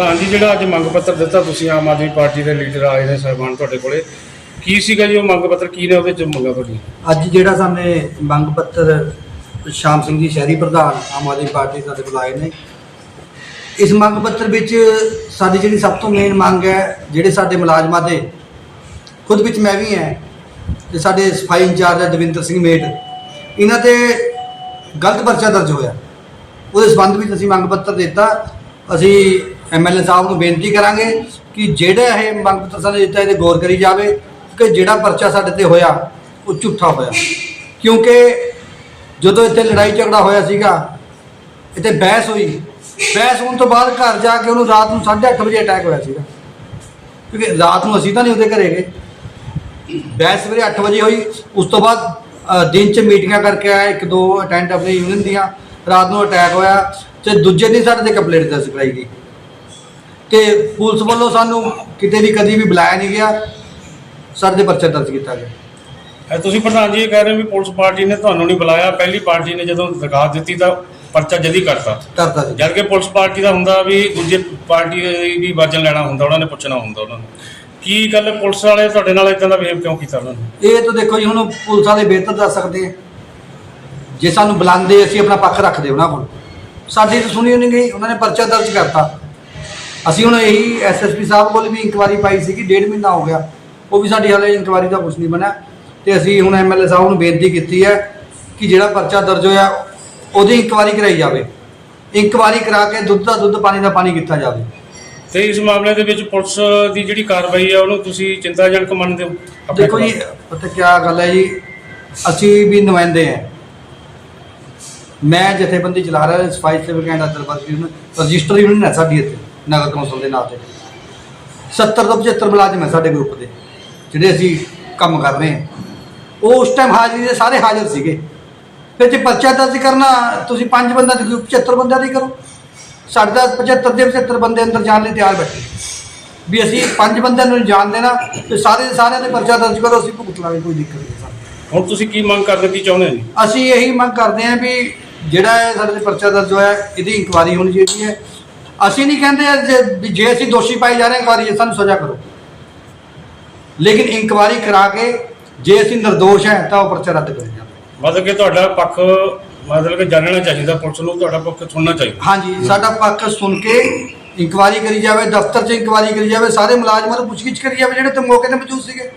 ਪ੍ਰਧਾਨ ਜੀ, ਜਿਹੜਾ ਅੱਜ ਮੰਗ ਪੱਤਰ ਦਿੱਤਾ ਤੁਸੀਂ ਆਮ ਆਦਮੀ ਪਾਰਟੀ ਦੇ ਲੀਡਰ ਆਏ ਨੇ ਸਾਹਿਬਾਨ ਤੁਹਾਡੇ ਕੋਲੇ, ਕੀ ਸੀਗਾ ਜੀ ਉਹ ਮੰਗ ਪੱਤਰ? ਕੀ ਨੇ ਉਹਦੇ ਚ ਮੰਗਾ ਤੁਹਾਡੀ ਅੱਜ ਜਿਹੜਾ ਸਾਹਮਣੇ ਮੰਗ ਪੱਤਰ ਸ਼ਾਮ ਸਿੰਘ ਜੀ, ਸ਼ਹਿਰੀ ਪ੍ਰਧਾਨ ਆਮ ਆਦਮੀ ਪਾਰਟੀ ਸਾਡੇ ਕੋਲ ਆਏ ਨੇ। ਇਸ ਮੰਗ ਪੱਤਰ ਵਿੱਚ ਸਾਡੀ ਜਿਹੜੀ ਸਭ ਤੋਂ ਮੇਨ ਮੰਗ ਹੈ, ਜਿਹੜੇ ਸਾਡੇ ਮੁਲਾਜ਼ਮਾਂ ਦੇ, ਖੁਦ ਵਿੱਚ ਮੈਂ ਵੀ ਹਾਂ ਤੇ ਸਾਡੇ ਸਫ਼ਾਈ ਇੰਚਾਰਜ ਹੈ ਦਵਿੰਦਰ ਸਿੰਘ ਮੇਟ ਇਹਨਾਂ ਤੇ ਗਲਤ ਪਰਚਾ ਦਰਜ ਹੋਇਆ। ਉਹਦੇ ਸੰਬੰਧ ਵਿੱਚ ਅਸੀਂ ਮੰਗ ਪੱਤਰ ਦਿੱਤਾ। ਅਸੀਂ ਐਮਐਲਏ ਸਾਹਿਬ ਨੂੰ ਬੇਨਤੀ ਕਰਾਂਗੇ ਕਿ ਜਿਹੜਾ ਇਹ ਮੰਗ ਪੱਤਰ ਸਾਨੂੰ ਦਿੱਤਾ, ਇਹਦੇ ਗੌਰ ਕਰੀ ਜਾਵੇ ਕਿ ਜਿਹੜਾ ਪਰਚਾ ਸਾਡੇ ਤੇ ਹੋਇਆ, ਉਹ ਝੂਠਾ ਹੋਇਆ। ਕਿਉਂਕਿ ਜਦੋਂ ਇੱਥੇ ਲੜਾਈ ਝਗੜਾ ਹੋਇਆ ਸੀਗਾ, ਇੱਥੇ ਬਹਿਸ ਹੋਈ। ਬਹਿਸ ਹੋਣ ਤੋਂ ਬਾਅਦ ਘਰ ਜਾ ਕੇ ਉਹਨੂੰ ਰਾਤ ਨੂੰ 8:30 ਵਜੇ ਅਟੈਕ ਹੋਇਆ ਸੀਗਾ। ਕਿਉਂਕਿ ਰਾਤ ਨੂੰ ਅਸੀਂ ਤਾਂ ਨਹੀਂ ਉਹਦੇ ਘਰੇ ਗਏ। ਬਹਿਸ ਸਵੇਰੇ 8 ਵਜੇ ਹੋਈ। ਉਸ ਤੋਂ ਬਾਅਦ ਦਿਨ 'ਚ ਮੀਟਿੰਗਾਂ ਕਰਕੇ ਆਇਆ ਇੱਕ ਦੋ ਅਟੈਂਡ ਆਪਣੇ ਯੂਨੀਅਨ ਦੀਆਂ। ਰਾਤ ਨੂੰ ਅਟੈਕ ਹੋਇਆ ਤੇ ਦੂਜੇ ਦਿਨ ਸਾਡੇ ਤੇ ਕੰਪਲੇਂਟ ਦਰਜ ਕਰਾਈ ਗਈ। ਤੇ ਪੁਲਿਸ ਵੱਲੋਂ ਸਾਨੂੰ ਕਿਤੇ ਵੀ ਕਦੀ ਵੀ ਬੁਲਾਇਆ ਨਹੀਂ ਗਿਆ। ਸਾਡੇ ਤੇ ਪਰਚਾ ਦਰਜ ਕੀਤਾ ਗਿਆ। ਇਹ ਤੁਸੀਂ ਪ੍ਰਧਾਨ ਜੀ ਇਹ ਕਹਿ ਰਹੇ ਹੋ ਵੀ ਪੁਲਿਸ ਪਾਰਟੀ ਨੇ ਤੁਹਾਨੂੰ ਨਹੀਂ ਬੁਲਾਇਆ। ਪਹਿਲੀ ਪਾਰਟੀ ਨੇ ਜਦੋਂ ਦਰਖਾਸਤ ਦਿੱਤੀ ਤਾਂ ਪਰਚਾ ਜਦੀ ਕਰਤਾ। ਕਰਤਾ ਸੀ ਜਦ ਕਿ ਪੁਲਿਸ ਪਾਰਟੀ ਦਾ ਹੁੰਦਾ ਵੀ ਦੂਜੇ ਪਾਰਟੀ ਦੀ ਵੀ ਵਚਨ ਲੈਣਾ ਹੁੰਦਾ ਉਹਨਾਂ ਨੇ ਪੁੱਛਣਾ ਹੁੰਦਾ ਉਹਨਾਂ ਨੂੰ। ਕੀ ਗੱਲ ਪੁਲਿਸ ਵਾਲੇ ਤੁਹਾਡੇ ਨਾਲ ਇਦਾਂ ਦਾ ਬਿਹੇਵ ਕਿਉਂ ਕੀਤਾ ਉਹਨਾਂ ਨੇ? ਇਹ ਤਾਂ ਦੇਖੋ ਜੀ ਹੁਣ ਪੁਲਿਸ ਵਾਲੇ ਬਿਹਤਰ ਦੱਸ ਸਕਦੇ ਆ। ਜੇ ਸਾਨੂੰ ਬੁਲਾਉਂਦੇ ਅਸੀਂ ਆਪਣਾ ਪੱਖ ਰੱਖਦੇ ਉਹਨਾਂ ਕੋਲ। ਸਾਡੀ ਤਾਂ ਸੁਣੀ ਨਹੀਂ ਗਈ ਉਹਨਾਂ ਨੇ ਪਰਚਾ ਦਰਜ ਕਰਤਾ। ਅਸੀਂ ਹੁਣ ਇਹੀ ਐਸਐਸਪੀ ਸਾਹਿਬ ਕੋਲ ਵੀ ਇਨਕੁਆਰੀ ਪਾਈ ਸੀ ਕਿ ਡੇਢ ਮਹੀਨਾ ਹੋ ਗਿਆ। ਉਹ ਵੀ ਸਾਡੀ ਹਾਲੇ ਇਨਕੁਆਰੀ ਦਾ ਕੁਝ ਨਹੀਂ ਬਣਿਆ। ਤੇ ਅਸੀਂ ਹੁਣ ਐਮਐਲਏ ਸਾਹਿਬ ਨੂੰ ਬੇਨਤੀ ਕੀਤੀ ਹੈ ਕਿ ਜਿਹੜਾ ਪਰਚਾ ਦਰਜ ਹੋਇਆ ਉਹਦੀ ਇਨਕੁਆਰੀ ਕਰਾਈ ਜਾਵੇ। ਇਨਕੁਆਰੀ ਕਰਾ ਕੇ ਦੁੱਧ ਦਾ ਦੁੱਧ ਪਾਣੀ ਦਾ ਪਾਣੀ ਕੀਤਾ ਜਾਵੇ। ਤੇ ਇਸ ਮਾਮਲੇ ਦੇ ਵਿੱਚ ਪੁਲਿਸ ਦੀ ਜਿਹੜੀ ਕਾਰਵਾਈ ਹੈ ਉਹਨੂੰ ਤੁਸੀਂ ਚਿੰਤਾਜਨਕ ਮੰਨਦੇ ਹੋ? ਦੇਖੋ ਜੀ ਪਤਾ ਕੀ ਗੱਲ ਹੈ ਜੀ ਅਸੀਂ ਵੀ ਨੁਮਾਇੰਦੇ ਹਾਂ। ਮੈਂ ਜਥੇਬੰਦੀ ਚਲਾ ਰਿਹਾ ਸਫ਼ਾਈ ਸੇਵਕ and other work union register union ਹੈ ਸਾਡੀ ਇੱਥੇ। ਨਗਰ ਕੌਂਸਲ ਦੇ ਨਾਂ ਤੇ 70 ਤੋਂ 75 ਮੁਲਾਜ਼ਮ ਹੈ ਸਾਡੇ ਗਰੁੱਪ ਦੇ ਜਿਹੜੇ ਅਸੀਂ ਕੰਮ ਕਰ ਰਹੇ ਹਾਂ। ਉਹ ਉਸ ਟਾਈਮ ਹਾਜ਼ਰੀ ਦੇ ਸਾਰੇ ਹਾਜ਼ਰ ਸੀਗੇ। ਫਿਰ ਜੇ ਪਰਚਾ ਦਰਜ ਕਰਨਾ ਤੁਸੀਂ ਪੰਜ ਬੰਦਾ ਦੇ ਗਰੁੱਪ 75 ਬੰਦਿਆਂ ਦੀ ਕਰੋ। ਸਾਡੇ ਤਾਂ 75 ਦੇ 75 ਬੰਦੇ ਅੰਦਰ ਜਾਣ ਲਈ ਤਿਆਰ ਬੈਠੇ। ਵੀ ਅਸੀਂ ਪੰਜ ਬੰਦਿਆਂ ਨੂੰ ਜਾਣ ਦੇਣਾ ਤੇ ਸਾਰੇ ਦੇ ਸਾਰਿਆਂ ਦੇ ਪਰਚਾ ਦਰਜ ਕਰੋ ਅਸੀਂ ਭੁਗਤ ਲਾਂਗੇ ਕੋਈ ਦਿੱਕਤ ਨਹੀਂ ਸਾਨੂੰ। ਹੁਣ ਤੁਸੀਂ ਕੀ ਮੰਗ ਕਰਦੇ ਕੀ ਚਾਹੁੰਦੇ ਹੋ ਜੀ? ਅਸੀਂ ਇਹੀ ਮੰਗ ਕਰਦੇ ਹਾਂ ਵੀ ਜਿਹੜਾ ਇਹ ਸਾਡੇ ਤੇ ਪਰਚਾ ਦਰਜ ਹੋਇਆ ਇਹਦੀ ਇਨਕੁਆਰੀ ਹੋਣੀ ਚਾਹੀਦੀ ਹੈ। ਅਸੀਂ ਨਹੀਂ ਕਹਿੰਦੇ ਜੇ- ਵੀ ਜੇ ਅਸੀਂ ਦੋਸ਼ੀ ਪਾਏ ਜਾ ਰਹੇ ਹਾਂ ਇਨਕੁਆਰੀ ਸਾਨੂੰ ਸਜ਼ਾ ਕਰੋ। ਲੇਕਿਨ ਇਨਕੁਆਰੀ ਕਰਾ ਕੇ ਜੇ ਅਸੀਂ ਨਿਰਦੋਸ਼ ਹੈ ਤਾਂ ਉਹ ਪਰਚਾ ਰੱਦ ਕਰਿਆ ਜਾਵੇ। ਮਤਲਬ ਕਿ ਤੁਹਾਡਾ ਪੱਖ ਮਤਲਬ ਕਿ ਜਾਣਨਾ ਚਾਹੀਦਾ ਪੁਲਿਸ ਨੂੰ ਤੁਹਾਡਾ ਪੱਖ ਸੁਣਨਾ ਚਾਹੀਦਾ। ਹਾਂਜੀ ਸਾਡਾ ਪੱਖ ਸੁਣ ਕੇ ਇਨਕੁਆਰੀ ਕਰੀ ਜਾਵੇ ਦਫ਼ਤਰ 'ਚ ਇਨਕੁਆਰੀ ਕਰੀ ਜਾਵੇ ਸਾਰੇ ਮੁਲਾਜ਼ਮਾਂ ਨੂੰ ਪੁੱਛਗਿੱਛ ਕਰੀ ਜਾਵੇ ਜਿਹੜੇ ਤੇ ਮੌਕੇ ਤੇ ਮੌਜੂਦ ਸੀਗੇ।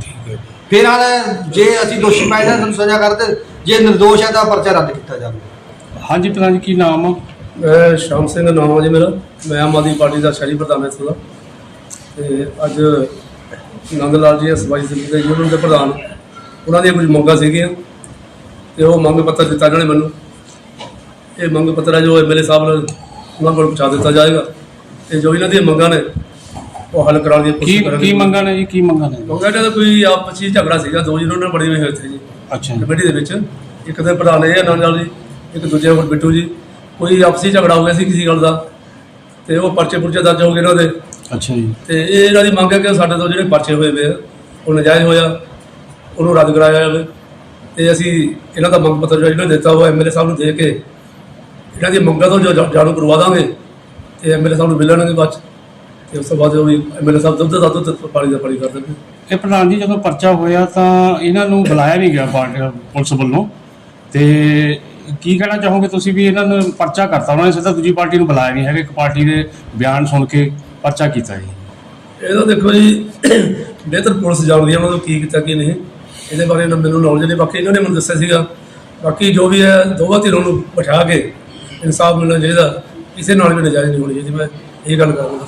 ਠੀਕ ਹੈ ਫਿਰ ਹਾਲੇ ਜੇ ਅਸੀਂ ਦੋਸ਼ੀ ਪਾਏ ਜਾਣ ਸਾਨੂੰ ਸਜ਼ਾ ਕਰਦੇ ਜੇ ਨਿਰਦੋਸ਼ ਹੈ ਤਾਂ ਪਰਚਾ ਰੱਦ ਕੀਤਾ ਜਾਵੇ। ਹਾਂਜੀ ਪ੍ਰਧਾਨ ਜੀ ਕੀ ਨਾਮ ਆ? ਮੈਂ ਸ਼ਾਮ ਸਿੰਘ ਨਾਮ ਹੈ ਜੀ ਮੇਰਾ ਮੈਂ ਆਮ ਆਦਮੀ ਪਾਰਟੀ ਦਾ ਸ਼ਹਿਰੀ ਪ੍ਰਧਾਨ ਹਾਂ ਇੱਥੋਂ ਦਾ। ਤੇ ਅੱਜ ਨੰਦ ਲਾਲ ਜੀ ਸਮਾਜ ਸੇਵੀ ਦੇ ਯੂਨੀਅਨ ਦੇ ਪ੍ਰਧਾਨ। ਉਹਨਾਂ ਦੀਆਂ ਕੁਝ ਮੰਗਾਂ ਸੀਗੀਆਂ ਤੇ ਉਹ ਮੰਗ ਪੱਤਰ ਦਿੱਤਾ ਇਹਨਾਂ ਨੇ ਮੈਨੂੰ। ਇਹ ਮੰਗ ਪੱਤਰ ਹੈ ਜੋ ਐਮਐਲਏ ਸਾਹਿਬ ਨੇ ਉਹਨਾਂ ਕੋਲ ਪਹੁੰਚਾ ਦਿੱਤਾ ਜਾਏਗਾ। ਤੇ ਜੋ ਇਹਨਾਂ ਦੀਆਂ ਮੰਗਾਂ ਨੇ ਉਹ ਹੱਲ ਕਰਾਉਣ ਦੀ ਕੀ ਕੋਸ਼ਿਸ਼ ਕਰਾਂਗੇ। ਕੀ ਮੰਗਾਂ ਨੇ ਜੀ? ਕੀ ਮੰਗਾਂ ਨੇ? ਮੰਗਾਂ ਦਾ ਕੋਈ ਆਪਸ ਵਿੱਚ ਝਗੜਾ ਸੀਗਾ ਦੋ ਜਿਹਨਾਂ ਨਾਲ ਬੜੇ ਹੋਏ ਹੋਏ ਇੱਥੇ ਜੀ। ਅੱਛਾ ਕਮੇਟੀ ਦੇ ਵਿੱਚ। ਇੱਕ ਦੇ ਪ੍ਰਧਾਨ ਇਹ ਆਨੰਦ ਲਾਲ ਜੀ ਇੱਕ ਦੂਜੇ ਕੋਲ ਬਿੱਟੂ ਜੀ। ਕੋਈ ਆਪਸੀ ਝਗੜਾ ਹੋ ਗਿਆ ਸੀ ਕਿਸੇ ਗੱਲ ਦਾ ਤੇ ਉਹ ਪਰਚੇ ਪੁਰਚੇ ਦਰਜ ਹੋ ਗਏ ਇਹਨਾਂ ਦੇ ਅੱਛਾ ਜੀ। ਤੇ ਇਹ ਇਹਨਾਂ ਦੀ ਮੰਗ ਹੈ ਕਿ ਸਾਡੇ ਤੋਂ ਜਿਹੜੇ ਪਰਚੇ ਹੋਏ ਵੇ ਆ ਉਹ ਨਜਾਇਜ਼ ਹੋਇਆ ਉਹਨੂੰ ਰੱਦ ਕਰਾਇਆ ਜਾਵੇ। ਤੇ ਅਸੀਂ ਇਹਨਾਂ ਦਾ ਮੰਗ ਪੱਤਰ ਜਿਹੜਾ ਦਿੱਤਾ ਉਹ ਐਮਐਲਏ ਸਾਹਿਬ ਨੂੰ ਦੇ ਕੇ ਇਹਨਾਂ ਦੀ ਮੰਗਾਂ ਤੋਂ ਜੋ ਜਾ- ਜਾਣੂ ਕਰਵਾ ਦਾਂਗੇ ਤੇ ਐਮਐਲਏ ਸਾਹਿਬ ਨੂੰ ਮਿਲਣਗੇ ਬਾਅਦ 'ਚ। ਤੇ ਉਸ ਤੋਂ ਬਾਅਦ ਉਹ ਵੀ ਐਮਐਲਏ ਸਾਹਿਬ ਦੁੱਧ ਦਾ ਦੁੱਧ ਪਾਣੀ ਦਾ ਪਾਣੀ ਕਰ ਦੇਣਗੇ। ਇਹ ਪ੍ਰਧਾਨ ਜੀ ਜਦੋਂ ਪਰਚਾ ਹੋਇਆ ਤਾਂ ਇਹਨਾਂ ਨੂੰ ਬੁਲਾਇਆ ਨਹੀਂ ਗਿਆ ਪਾਰਟੀ ਪੁਲਿਸ ਵੱਲੋਂ ਤੇ ਕੀ ਕਹਿਣਾ ਚਾਹੋਗੇ ਤੁਸੀਂ ਵੀ ਇਹਨਾਂ ਨੂੰ ਪਰਚਾ ਕਰਤਾ? ਉਹਨਾਂ ਨੇ ਸਿੱਧਾ ਦੂਜੀ ਪਾਰਟੀ ਨੂੰ ਬੁਲਾਇਆ ਨਹੀਂ ਹੈਗਾ, ਇੱਕ ਪਾਰਟੀ ਦੇ ਬਿਆਨ ਸੁਣ ਕੇ ਪਰਚਾ ਕੀਤਾ ਜੀ। ਇਹਦਾ ਦੇਖੋ ਜੀ, ਬਿਹਤਰ ਪੁਲਿਸ ਜਾਣਦੀ ਹੈ ਉਹਨਾਂ ਨੂੰ ਕੀ ਕੀਤਾ, ਕੀ ਨਹੀਂ। ਇਹਦੇ ਬਾਰੇ ਨਾ ਮੈਨੂੰ ਨੌਲੇਜ ਨਹੀਂ, ਬਾਕੀ ਇਹਨਾਂ ਨੇ ਮੈਨੂੰ ਦੱਸਿਆ ਸੀਗਾ। ਬਾਕੀ ਜੋ ਵੀ ਹੈ, ਦੋਵਾਂ ਧਿਰਾਂ ਨੂੰ ਬਿਠਾ ਕੇ ਇਨਸਾਫ ਮਿਲਣਾ ਚਾਹੀਦਾ। ਕਿਸੇ ਨਾਲ ਵੀ ਨਜਾਇਜ਼ ਨਹੀਂ ਹੋਣੀ ਚਾਹੀਦੀ, ਮੈਂ ਇਹ ਗੱਲ ਕਰਾਂਗਾ।